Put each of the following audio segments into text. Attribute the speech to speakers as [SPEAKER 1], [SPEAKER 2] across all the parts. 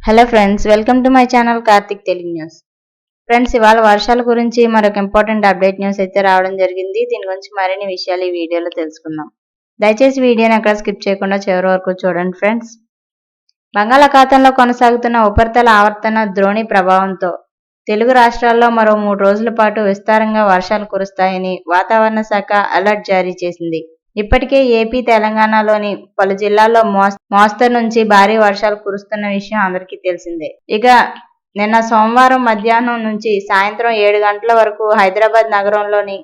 [SPEAKER 1] Hello friends welcome to my channel Karthik Telugu news friends ఇవాళ వర్షాల గురించి మరొక ఇంపార్టెంట్ అప్డేట్ న్యూస్ అయితే రావడం జరిగింది. దీని గురించి మరిన్ని విషయాలు ఈ వీడియోలో తెలుసుకుందాం. దయచేసి వీడియోని అక్కడ స్కిప్ చేయకుండా చివరి వరకు చూడండి ఫ్రెండ్స్ బంగాళాఖాతంలో కొనసాగుతున్న ఉపరితల ఆవర్తన ద్రోణి ప్రభావంతో తెలుగు రాష్ట్రాల్లో మరో మూడు రోజుల పాటు విస్తారంగా వర్షాలు కురుస్తాయని వాతావరణ శాఖ అలర్ట్ జారీ చేసింది. ఇప్పటికే ఏపీ తెలంగాణలోని పలు జిల్లాల్లో మోస్తరు నుంచి భారీ వర్షాలు కురుస్తున్న విషయం అందరికీ తెలిసిందే. ఇక నిన్న సోమవారం మధ్యాహ్నం నుంచి సాయంత్రం ఏడు గంటల వరకు హైదరాబాద్ నగరంలోని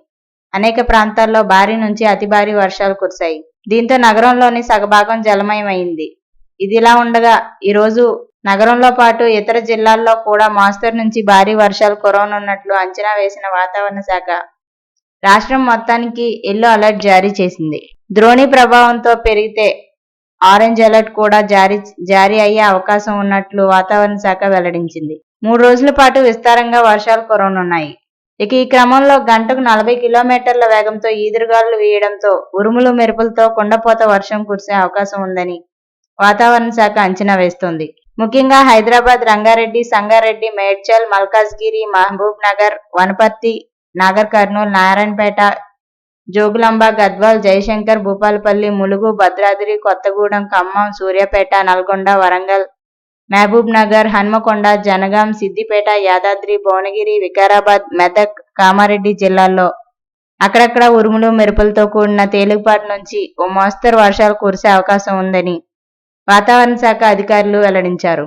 [SPEAKER 1] అనేక ప్రాంతాల్లో భారీ నుంచి అతి భారీ వర్షాలు కురిశాయి. దీంతో నగరంలోని సగభాగం జలమయమైంది. ఇదిలా ఉండగా ఈరోజు నగరంలో పాటు ఇతర జిల్లాల్లో కూడా మోస్తరు నుంచి భారీ వర్షాలు కురవనున్నట్లు అంచనా వేసిన వాతావరణ శాఖ రాష్ట్రం మొత్తానికి ఎల్లో అలర్ట్ జారీ చేసింది. ద్రోణి ప్రభావంతో పెరిగితే ఆరెంజ్ అలర్ట్ కూడా జారీ జారీ అయ్యే అవకాశం ఉన్నట్లు వాతావరణ శాఖ వెల్లడించింది. మూడు రోజుల పాటు విస్తారంగా వర్షాలు కురవనున్నాయి. ఇక ఈ క్రమంలో గంటకు నలభై కిలోమీటర్ల వేగంతో ఈదురుగాలు వేయడంతో ఉరుములు మెరుపులతో కుండపోత వర్షం కురిసే అవకాశం ఉందని వాతావరణ శాఖ అంచనా వేస్తోంది. ముఖ్యంగా హైదరాబాద్ రంగారెడ్డి సంగారెడ్డి మేడ్చల్ మల్కాజ్గిరి మహబూబ్ నగర్ వనపర్తి నాగర్ కర్నూలు నారాయణపేట జోగులాంబ గద్వాల్ జయశంకర్ భూపాలపల్లి ములుగు భద్రాద్రి కొత్తగూడెం ఖమ్మం సూర్యాపేట నల్గొండ వరంగల్ మహబూబ్ నగర్ హన్మకొండ జనగాం సిద్దిపేట యాదాద్రి భువనగిరి వికారాబాద్ మెదక్ కామారెడ్డి జిల్లాల్లో అక్కడక్కడ ఉరుములు మెరుపులతో కూడిన తేలికపాటి నుంచి ఓ మోస్తరు వర్షాలు కురిసే అవకాశం ఉందని వాతావరణ శాఖ అధికారులు వెల్లడించారు.